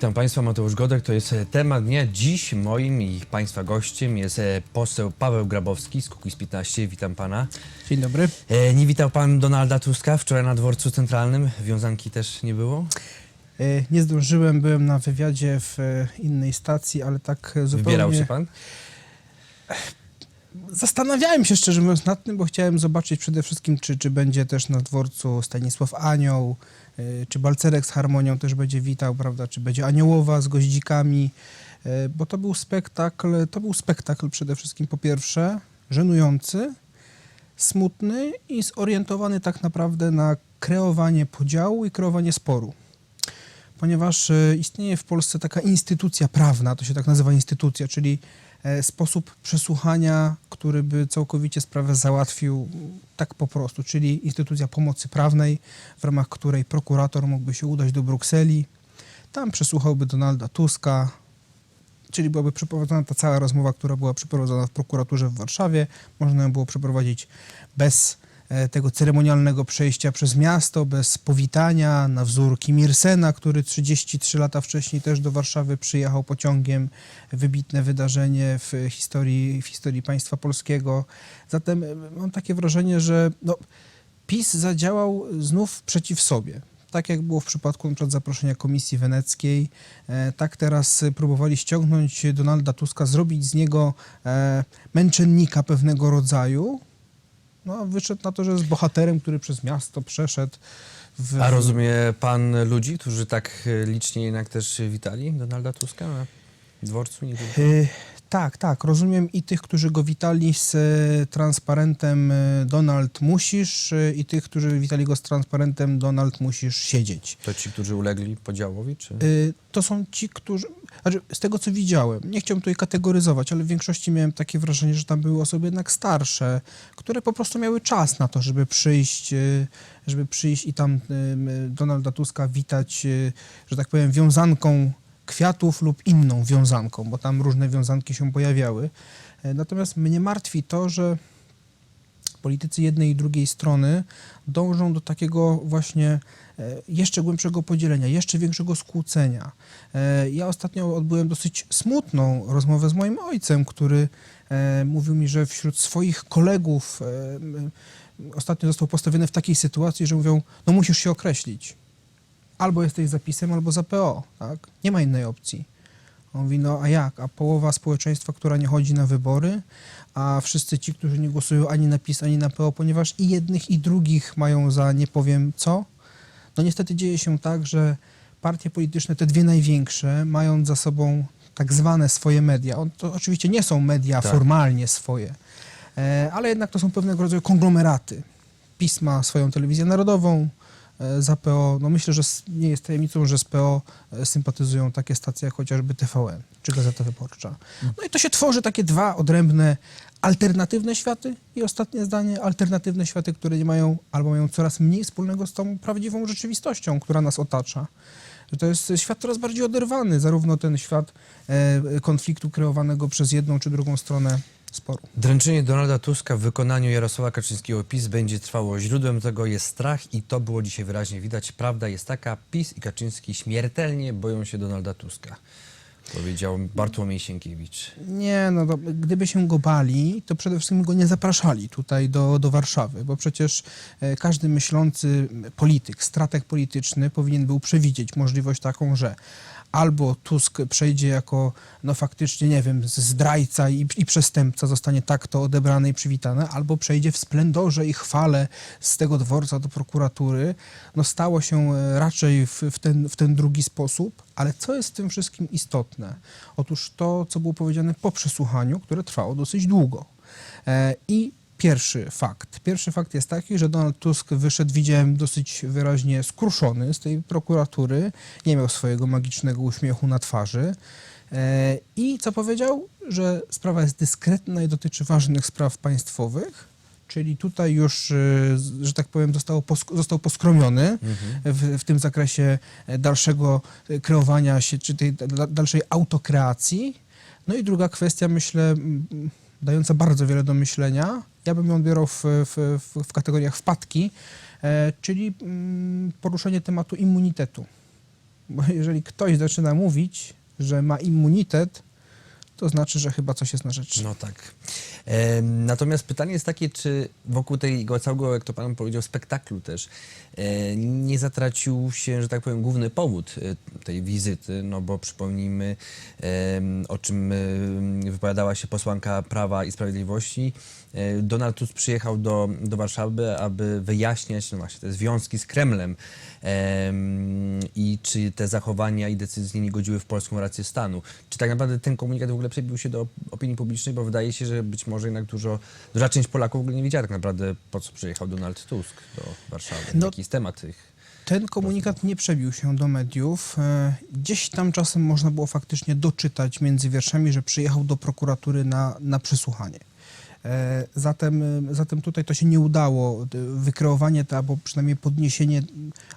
Witam Państwa, Mateusz Godek. To jest e, temat dnia. Dziś moim i Państwa gościem jest e, poseł Paweł Grabowski z Kukiz 15. Witam Pana. Dzień dobry. E, Nie witał Pan Donalda Tuska wczoraj na dworcu centralnym. Wiązanki też nie było? Nie zdążyłem, byłem na wywiadzie w innej stacji, ale tak zupełnie... Wybierał się Pan? Zastanawiałem się szczerze mówiąc nad tym, bo chciałem zobaczyć przede wszystkim, czy, czy będzie też na dworcu Stanisław Anioł, e, czy Balcerek z Harmonią też będzie witał, prawda, czy będzie Aniołowa z goździkami, e, bo to był spektakl, to był spektakl przede wszystkim po pierwsze żenujący, smutny i zorientowany tak naprawdę na kreowanie podziału i kreowanie sporu. Ponieważ e, istnieje w Polsce taka instytucja prawna, to się tak nazywa instytucja, czyli sposób przesłuchania, który by całkowicie sprawę załatwił tak po prostu, czyli instytucja pomocy prawnej, w ramach której prokurator mógłby się udać do Brukseli, tam przesłuchałby Donalda Tuska, czyli byłaby przeprowadzona ta cała rozmowa, która była przeprowadzona w prokuraturze w Warszawie. Można ją było przeprowadzić bez e, tego ceremonialnego przejścia przez miasto, bez powitania, na wzór Kim Il-sena, który 33 lata wcześniej też do Warszawy przyjechał pociągiem. Wybitne wydarzenie w historii, w historii państwa polskiego. Zatem e, mam takie wrażenie, że no, PiS zadziałał znów przeciw sobie. Tak jak było w przypadku np. zaproszenia Komisji Weneckiej, e, tak teraz e, próbowali ściągnąć Donalda Tuska, zrobić z niego e, męczennika pewnego rodzaju. No, wyszedł na to, że jest bohaterem, który przez miasto przeszedł. W, A rozumie Pan ludzi, którzy tak licznie jednak też witali Donalda Tuska na dworcu? Nie? Tak, tak. Rozumiem i tych, którzy go witali z e, transparentem e, Donald musisz e, i tych, którzy witali go z transparentem Donald musisz siedzieć. To ci, którzy ulegli podziałowi? Czy... To są ci, którzy. Znaczy, z tego co widziałem, nie chciałbym tutaj kategoryzować, ale w większości miałem takie wrażenie, że tam były osoby jednak starsze, które po prostu miały czas na to, żeby przyjść, żeby przyjść i tam Donalda Tuska witać, że tak powiem, wiązanką kwiatów lub inną wiązanką, bo tam różne wiązanki się pojawiały. E, Natomiast mnie martwi to, że politycy jednej i drugiej strony dążą do takiego właśnie e, jeszcze głębszego podzielenia, jeszcze większego skłócenia. E, Ja ostatnio odbyłem dosyć smutną rozmowę z moim ojcem, który mówił mi, że wśród swoich kolegów ostatnio został postawiony w takiej sytuacji, że mówią, no musisz się określić. Albo jesteś za PiSem, albo za PO, tak? Nie ma innej opcji. On mówi, no a jak? A połowa społeczeństwa, która nie chodzi na wybory, a wszyscy ci, którzy nie głosują ani na PiS, ani na PO, ponieważ i jednych, i drugich mają za nie powiem co, no niestety dzieje się tak, że partie polityczne, te dwie największe, mając za sobą tak zwane swoje media, on, to oczywiście nie są media Tak. formalnie swoje, e, ale jednak to są pewnego rodzaju konglomeraty. PiS ma swoją telewizję narodową, e, za PO, no myślę, że nie jest tajemnicą, że z PO e, sympatyzują takie stacje jak chociażby TVN czy Gazeta Wyborcza. No i to się tworzy takie dwa odrębne, alternatywne światy i ostatnie zdanie, alternatywne światy, które nie mają albo mają coraz mniej wspólnego z tą prawdziwą rzeczywistością, która nas otacza. To jest świat coraz bardziej oderwany, zarówno ten świat e, konfliktu kreowanego przez jedną czy drugą stronę sporu. Dręczenie Donalda Tuska w wykonaniu Jarosława Kaczyńskiego PiS będzie trwało. Źródłem tego jest strach i to było dzisiaj wyraźnie widać. Prawda jest taka, PiS i Kaczyński śmiertelnie boją się Donalda Tuska, powiedział Bartłomiej Sienkiewicz. Nie, no to, gdyby się go bali, to przede wszystkim go nie zapraszali tutaj do, do Warszawy, bo przecież e, każdy myślący polityk, strateg polityczny powinien był przewidzieć możliwość taką, że albo Tusk przejdzie jako, no faktycznie, nie wiem, zdrajca i, i przestępca, zostanie tak to odebrany i przywitany, albo przejdzie w splendorze i chwale z tego dworca do prokuratury. No stało się e, raczej w, w, ten, w ten drugi sposób, ale co jest w tym wszystkim istotne? Otóż to, co było powiedziane po przesłuchaniu, które trwało dosyć długo. E, I pierwszy fakt. Pierwszy fakt jest taki, że Donald Tusk wyszedł, widziałem, dosyć wyraźnie skruszony z tej prokuratury. Nie miał swojego magicznego uśmiechu na twarzy. E, I co powiedział? Że sprawa jest dyskretna i dotyczy ważnych spraw państwowych. Czyli tutaj już, z- że tak powiem, zostało posk- został poskromiony w, w tym zakresie e, dalszego e, kreowania się, czy tej da- dalszej autokreacji. No i druga kwestia, myślę, dająca bardzo wiele do myślenia, ja bym ją odbierał w, w, w, kategoriach wpadki, e, czyli mm, poruszenie tematu immunitetu. Bo jeżeli ktoś zaczyna mówić, że ma immunitet, to znaczy, że chyba coś jest na rzecz. No tak. Natomiast pytanie jest takie, czy wokół tego całego, jak to pan powiedział, spektaklu też e, nie zatracił się, że tak powiem, główny powód e, tej wizyty, no bo przypomnijmy, o czym wypowiadała się posłanka Prawa i Sprawiedliwości. E, Donald Tusk przyjechał do, do Warszawy, aby wyjaśniać no właśnie, te związki z Kremlem em, i czy te zachowania i decyzje nie godziły w polską rację stanu. Czy tak naprawdę ten komunikat w ogóle przebił się do opinii publicznej, bo wydaje się, że być może jednak dużo, duża część Polaków w ogóle nie wiedziała tak naprawdę, po co przyjechał Donald Tusk do Warszawy, No, jaki jest temat tych... Ten komunikat nie przebił się do mediów. E, Gdzieś tam czasem można było faktycznie doczytać między wierszami, że przyjechał do prokuratury na, na przesłuchanie. E, Zatem, e, zatem tutaj to się nie udało. Wykreowanie to albo przynajmniej podniesienie,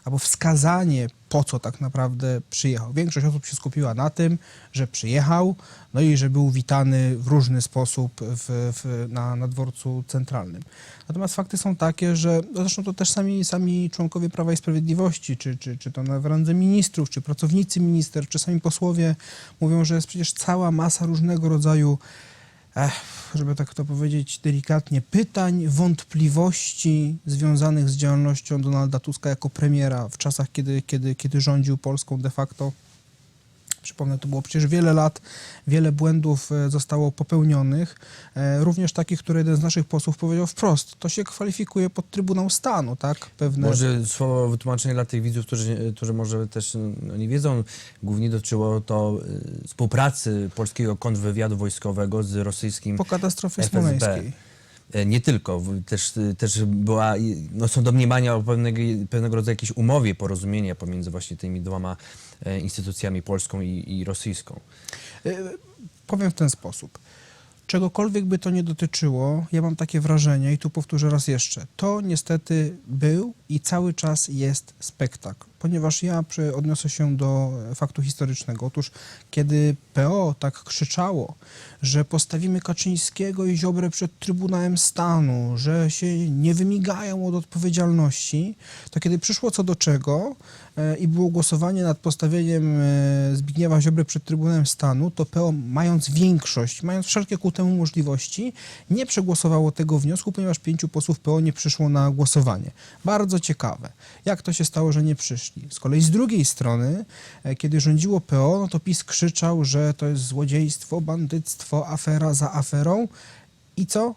albo wskazanie, po co tak naprawdę przyjechał. Większość osób się skupiła na tym, że przyjechał, no i że był witany w różny sposób w, w, na, na dworcu centralnym. Natomiast fakty są takie, że no zresztą to też sami, sami członkowie Prawa i Sprawiedliwości, czy, czy, czy to na randze ministrów, czy pracownicy minister, czy sami posłowie mówią, że jest przecież cała masa różnego rodzaju, eh, żeby tak to powiedzieć delikatnie, pytań, wątpliwości związanych z działalnością Donalda Tuska jako premiera w czasach, kiedy, kiedy, kiedy rządził Polską de facto. Przypomnę, to było przecież wiele lat, wiele błędów e, zostało popełnionych, e, również takich, które jeden z naszych posłów powiedział wprost. To się kwalifikuje pod Trybunał Stanu, tak? Pewne Może słowo wytłumaczenie dla tych widzów, którzy, którzy może też no, nie wiedzą, głównie dotyczyło to y, współpracy polskiego kontrwywiadu wojskowego z rosyjskim po katastrofie FSB. smoleńskiej. E, Nie tylko, też, też była, no są domniemania o pewnego, pewnego rodzaju jakiejś umowie porozumienia pomiędzy właśnie tymi dwoma e, instytucjami, polską i, i rosyjską. Y, Powiem w ten sposób. Czegokolwiek by to nie dotyczyło, ja mam takie wrażenie, i tu powtórzę raz jeszcze, to niestety był i cały czas jest spektakl. Ponieważ ja odniosę się do faktu historycznego. Otóż, kiedy PO tak krzyczało, że postawimy Kaczyńskiego i Ziobrę przed Trybunałem Stanu, że się nie wymigają od odpowiedzialności, to kiedy przyszło co do czego e, i było głosowanie nad postawieniem e, Zbigniewa Ziobry przed Trybunałem Stanu, to PO, mając większość, mając wszelkie ku temu możliwości, nie przegłosowało tego wniosku, ponieważ pięciu posłów PO nie przyszło na głosowanie. Bardzo ciekawe, jak to się stało, że nie przyszli. Z kolei z drugiej strony, e, kiedy rządziło PO, no to PiS krzyczał, że to jest złodziejstwo, bandyctwo, afera za aferą. I co?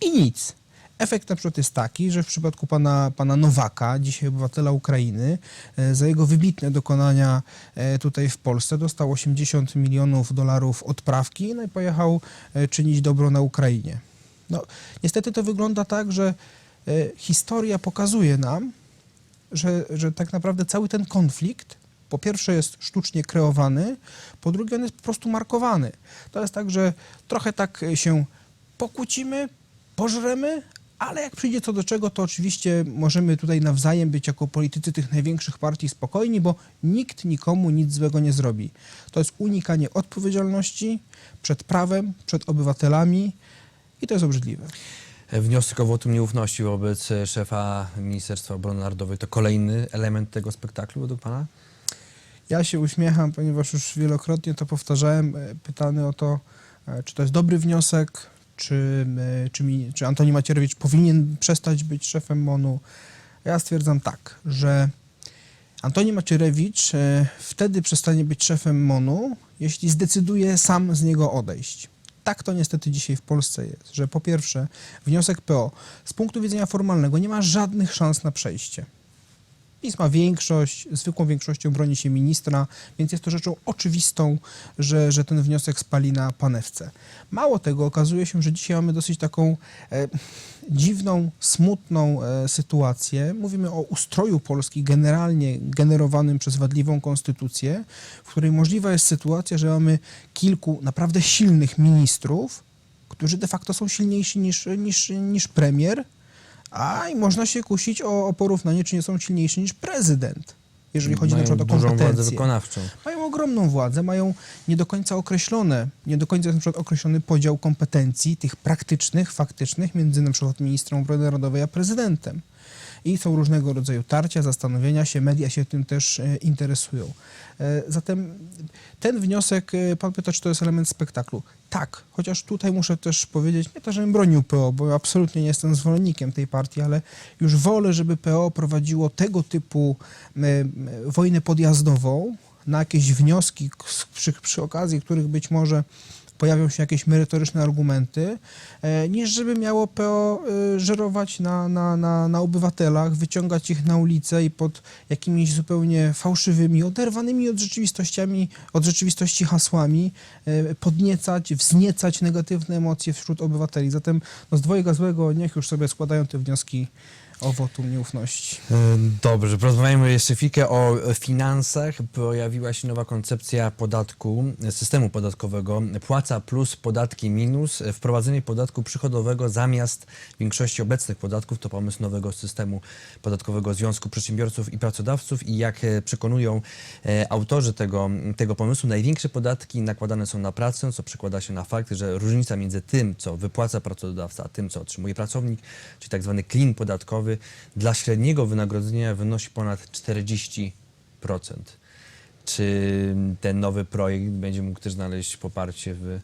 I nic. Efekt na przykład jest taki, że w przypadku pana, pana Nowaka, dzisiaj obywatela Ukrainy, e, za jego wybitne dokonania e, tutaj w Polsce dostał 80 milionów dolarów odprawki no i pojechał czynić dobro na Ukrainie. No, niestety to wygląda tak, że historia pokazuje nam, że, że tak naprawdę cały ten konflikt po pierwsze jest sztucznie kreowany, po drugie on jest po prostu markowany. To jest tak, że trochę tak się pokłócimy, pożremy, ale jak przyjdzie co do czego, to oczywiście możemy tutaj nawzajem być jako politycy tych największych partii spokojni, bo nikt nikomu nic złego nie zrobi. To jest unikanie odpowiedzialności przed prawem, przed obywatelami i to jest obrzydliwe. Wniosek o wotum nieufności wobec szefa Ministerstwa Obrony Narodowej to kolejny element tego spektaklu według pana? Ja się uśmiecham, ponieważ już wielokrotnie to powtarzałem, e, pytany o to, e, czy to jest dobry wniosek, czy, e, czy, mi, czy Antoni Macierewicz powinien przestać być szefem MONU. Ja stwierdzam tak, że Antoni Macierewicz wtedy przestanie być szefem MONU, jeśli zdecyduje sam z niego odejść. Tak to niestety dzisiaj w Polsce jest, że po pierwsze wniosek PO z punktu widzenia formalnego nie ma żadnych szans na przejście. PiS ma większość, zwykłą większością broni się ministra, więc jest to rzeczą oczywistą, że, że ten wniosek spali na panewce. Mało tego, okazuje się, że dzisiaj mamy dosyć taką e, dziwną, smutną e, sytuację. Mówimy o ustroju Polski generalnie generowanym przez wadliwą konstytucję, w której możliwa jest sytuacja, że mamy kilku naprawdę silnych ministrów, którzy de facto są silniejsi niż, niż, niż premier, a i można się kusić o, o porównanie, czy nie są silniejsi niż prezydent, jeżeli chodzi Mają na przykład o dużą władzę kompetencje. wykonawczą. Mają ogromną władzę, mają nie do końca określone, nie do końca jest na przykład określony podział kompetencji, tych praktycznych, faktycznych, między na przykład ministrem obrony narodowej a prezydentem. I są różnego rodzaju tarcia, zastanowienia się, media się tym też e, interesują. E, Zatem ten wniosek, e, pan pyta, czy to jest element spektaklu. Tak, chociaż tutaj muszę też powiedzieć, nie to, żebym bronił PO, bo absolutnie nie jestem zwolennikiem tej partii, ale już wolę, żeby PO prowadziło tego typu wojnę podjazdową na jakieś wnioski, przy, przy okazji których być może pojawią się jakieś merytoryczne argumenty, e, niż żeby miało PO e, żerować na, na, na, na obywatelach, wyciągać ich na ulicę i pod jakimiś zupełnie fałszywymi, oderwanymi od rzeczywistościami, od rzeczywistości hasłami e, podniecać, wzniecać negatywne emocje wśród obywateli. Zatem no z dwojga złego niech już sobie składają te wnioski o wotum nieufności. E, Dobrze, porozmawiajmy jeszcze chwilkę o finansach. Pojawiła się nowa koncepcja podatku, systemu podatkowego. Płaca plus podatki minus. Wprowadzenie podatku przychodowego zamiast większości obecnych podatków to pomysł nowego systemu podatkowego Związku Przedsiębiorców i Pracodawców i jak e, przekonują e, autorzy tego, tego pomysłu, największe podatki nakładane są na pracę, co przekłada się na fakt, że różnica między tym, co wypłaca pracodawca, a tym, co otrzymuje pracownik, czyli tak zwany klin podatkowy, dla średniego wynagrodzenia wynosi ponad 40%. Czy ten nowy projekt będzie mógł też znaleźć poparcie w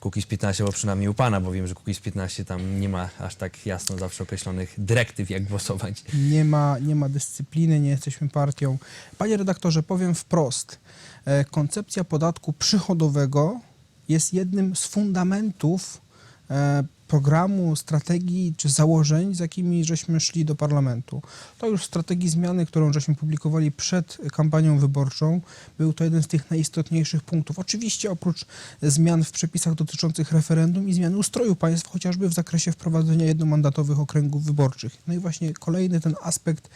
Kukiz 15, bo przynajmniej u Pana, bo wiem, że Kukiz 15 tam nie ma aż tak jasno zawsze określonych dyrektyw, jak głosować. nie ma, nie ma dyscypliny, nie jesteśmy partią. Panie redaktorze, powiem wprost. E, Koncepcja podatku przychodowego jest jednym z fundamentów e, programu, strategii czy założeń, z jakimi żeśmy szli do parlamentu. To już strategii zmiany, którą żeśmy publikowali przed kampanią wyborczą, był to jeden z tych najistotniejszych punktów. Oczywiście oprócz zmian w przepisach dotyczących referendum i zmiany ustroju państw, chociażby w zakresie wprowadzenia jednomandatowych okręgów wyborczych. No i właśnie kolejny ten aspekt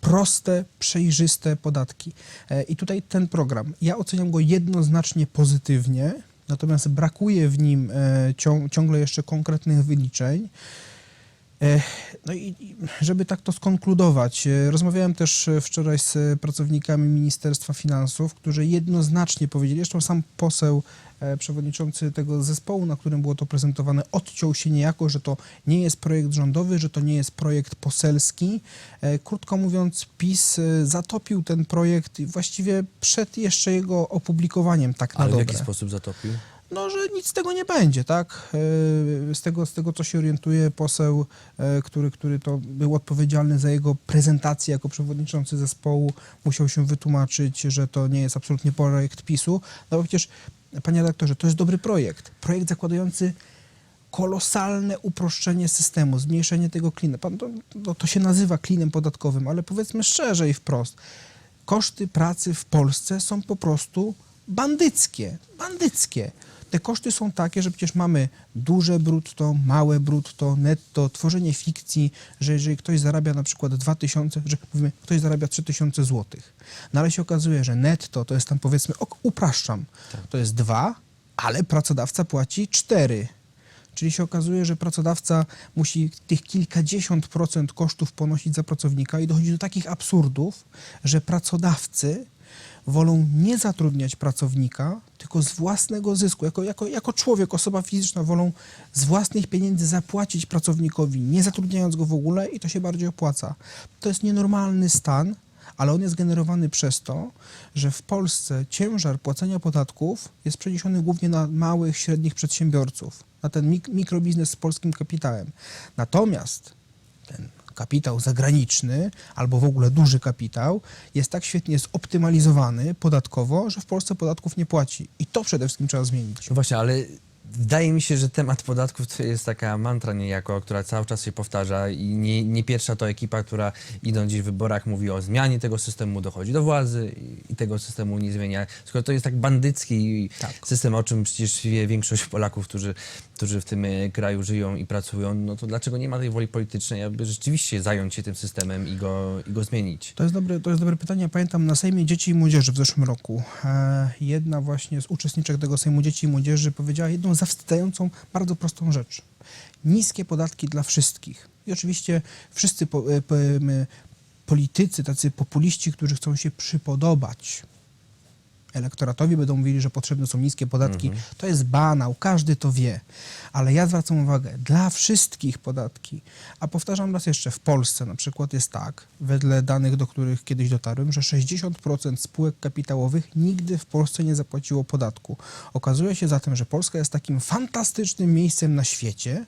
proste, przejrzyste podatki. E, I tutaj ten program, ja oceniam go jednoznacznie pozytywnie, natomiast brakuje w nim e, cią- ciągle jeszcze konkretnych wyliczeń. E, No i żeby tak to skonkludować, e, rozmawiałem też e, wczoraj z pracownikami Ministerstwa Finansów, którzy jednoznacznie powiedzieli, zresztą sam poseł przewodniczący tego zespołu, na którym było to prezentowane, odciął się niejako, że to nie jest projekt rządowy, że to nie jest projekt poselski. Krótko mówiąc, PiS zatopił ten projekt właściwie przed jeszcze jego opublikowaniem tak na Ale w dobre jaki sposób zatopił? No, że nic z tego nie będzie, tak? E, Z tego, z tego co się orientuje poseł, e, który, który to był odpowiedzialny za jego prezentację jako przewodniczący zespołu, musiał się wytłumaczyć, że to nie jest absolutnie projekt PiSu. No bo przecież, panie redaktorze, to jest dobry projekt. Projekt zakładający kolosalne uproszczenie systemu, zmniejszenie tego klina. Pan, to, no, to się nazywa klinem podatkowym, ale powiedzmy szczerze i wprost, koszty pracy w Polsce są po prostu bandyckie. Bandyckie. Te koszty są takie, że przecież mamy duże brutto, małe brutto, netto, tworzenie fikcji, że jeżeli ktoś zarabia na przykład 2000, że mówimy, ktoś zarabia 3000 złotych, no ale się okazuje, że netto to jest tam powiedzmy, ok, upraszczam, to jest 2, ale pracodawca płaci 4. Czyli się okazuje, że pracodawca musi tych kilkadziesiąt procent kosztów ponosić za pracownika i dochodzi do takich absurdów, że pracodawcy wolą nie zatrudniać pracownika, tylko z własnego zysku, jako, jako, jako człowiek, osoba fizyczna, wolą z własnych pieniędzy zapłacić pracownikowi, nie zatrudniając go w ogóle i to się bardziej opłaca. To jest nienormalny stan, ale on jest generowany przez to, że w Polsce ciężar płacenia podatków jest przeniesiony głównie na małych, średnich przedsiębiorców, na ten mik- mikrobiznes z polskim kapitałem. Natomiast ten kapitał zagraniczny albo w ogóle duży kapitał jest tak świetnie zoptymalizowany podatkowo, że w Polsce podatków nie płaci. I to przede wszystkim trzeba zmienić. No właśnie, ale wydaje mi się, że temat podatków to jest taka mantra niejako, która cały czas się powtarza i nie, nie pierwsza to ekipa, która idąc gdzieś w wyborach mówi o zmianie tego systemu, dochodzi do władzy i, i tego systemu nie zmienia. Skoro to jest tak bandycki Tak. system, o czym przecież wie większość Polaków, którzy, którzy w tym e, kraju żyją i pracują, no to dlaczego nie ma tej woli politycznej, aby rzeczywiście zająć się tym systemem i go, i go zmienić? To jest, dobre, to jest dobre pytanie. Pamiętam na Sejmie Dzieci i Młodzieży w zeszłym roku e, jedna właśnie z uczestniczek tego Sejmu Dzieci i Młodzieży powiedziała jedną zawstydzającą, bardzo prostą rzecz. Niskie podatki dla wszystkich. I oczywiście wszyscy po, e, po, em, politycy, tacy populiści, którzy chcą się przypodobać elektoratowi będą mówili, że potrzebne są niskie podatki. To jest banał, każdy to wie. Ale ja zwracam uwagę, dla wszystkich podatki, a powtarzam raz jeszcze, w Polsce na przykład jest tak, wedle danych, do których kiedyś dotarłem, że 60% spółek kapitałowych nigdy w Polsce nie zapłaciło podatku. Okazuje się zatem, że Polska jest takim fantastycznym miejscem na świecie,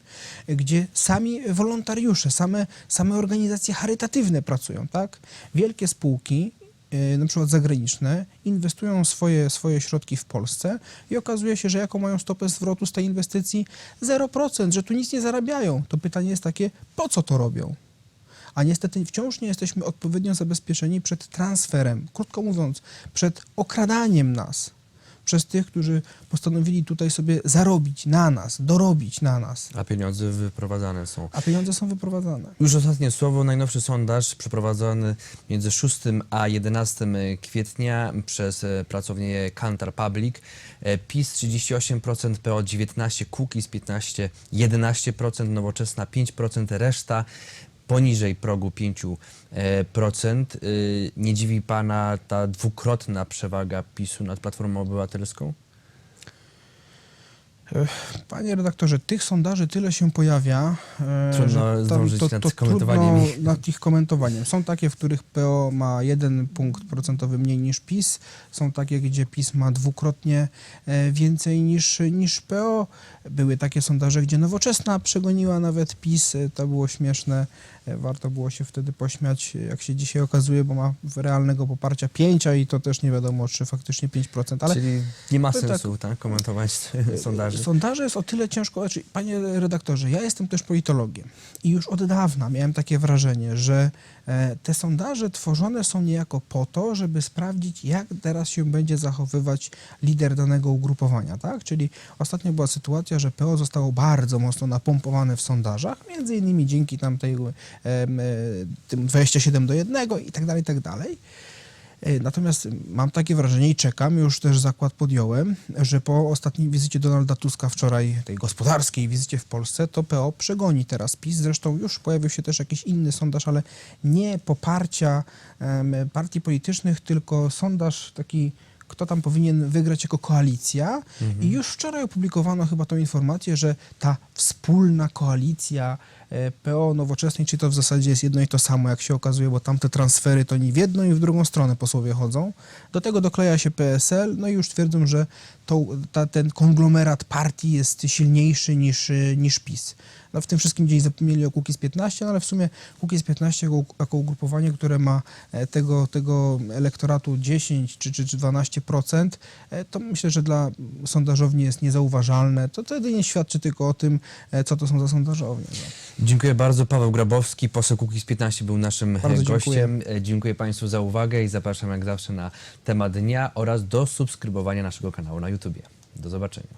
gdzie sami wolontariusze, same, same organizacje charytatywne pracują, tak? Wielkie spółki na przykład zagraniczne, inwestują swoje, swoje środki w Polsce i okazuje się, że jaką mają stopę zwrotu z tej inwestycji? 0%, że tu nic nie zarabiają. To pytanie jest takie, po co to robią? A niestety wciąż nie jesteśmy odpowiednio zabezpieczeni przed transferem, krótko mówiąc, przed okradaniem nas przez tych, którzy postanowili tutaj sobie zarobić na nas, dorobić na nas, A pieniądze wyprowadzane są. a pieniądze są wyprowadzane. Już ostatnie słowo. Najnowszy sondaż przeprowadzony między 6 a 11 kwietnia przez e, pracownię Kantar Public. E, PiS 38%, PO 19%, Kukiz 15%, 11%, Nowoczesna 5%, reszta poniżej progu 5%. e. Y, Nie dziwi Pana ta dwukrotna przewaga PiSu nad Platformą Obywatelską? Panie redaktorze, tych sondaży tyle się pojawia, e, Trudno że tam zdążyć nad komentowaniem trudno ich. nad ich komentowaniem. Są takie, w których PO ma jeden punkt procentowy mniej niż PiS, są takie, gdzie PiS ma dwukrotnie e, więcej niż, niż PO. Były takie sondaże, gdzie Nowoczesna przegoniła nawet PiS, e, to było śmieszne, E, warto było się wtedy pośmiać, jak się dzisiaj okazuje, bo ma realnego poparcia 5, a i to też nie wiadomo, czy faktycznie 5%, ale Czyli nie ma tak- sensu tak, komentować sondaży. Sondaże jest o tyle ciężko, znaczy, panie redaktorze, ja jestem też politologiem i już od dawna miałem takie wrażenie, że e, te sondaże tworzone są niejako po to, żeby sprawdzić, jak teraz się będzie zachowywać lider danego ugrupowania, tak? Czyli ostatnio była sytuacja, że PO zostało bardzo mocno napompowane w sondażach, między innymi dzięki tam tej, em, e, tym 27 do 1 i tak dalej, i tak dalej. E, Natomiast mam takie wrażenie i czekam, już też zakład podjąłem, że po ostatniej wizycie Donalda Tuska wczoraj, tej gospodarskiej wizycie w Polsce, to PO przegoni teraz PiS. Zresztą już pojawił się też jakiś inny sondaż, ale nie poparcia partii politycznych, tylko sondaż taki, kto tam powinien wygrać jako koalicja. I już wczoraj opublikowano chyba tą informację, że ta wspólna koalicja e, PO nowoczesnej, czy to w zasadzie jest jedno i to samo, jak się okazuje, bo tamte transfery to ni w jedną, ni w drugą stronę posłowie chodzą. Do tego dokleja się PSL, no i już twierdzą, że to, ta, ten konglomerat partii jest silniejszy niż, y, niż PiS. No w tym wszystkim gdzieś zapomnieli o Kukiz 15, no ale w sumie Kukiz 15 jako, jako ugrupowanie, które ma e, tego, tego elektoratu 10 czy, czy, czy 12%, e, to myślę, że dla sondażowni jest niezauważalne. To, to jedynie świadczy tylko o tym, e, co to są za sondażownie. No. Dziękuję bardzo. Paweł Grabowski, poseł Kukiz 15 był naszym Bardzo gościem. Dziękuję. dziękuję Państwu za uwagę i zapraszam jak zawsze na temat dnia oraz do subskrybowania naszego kanału na YouTubie. Do zobaczenia.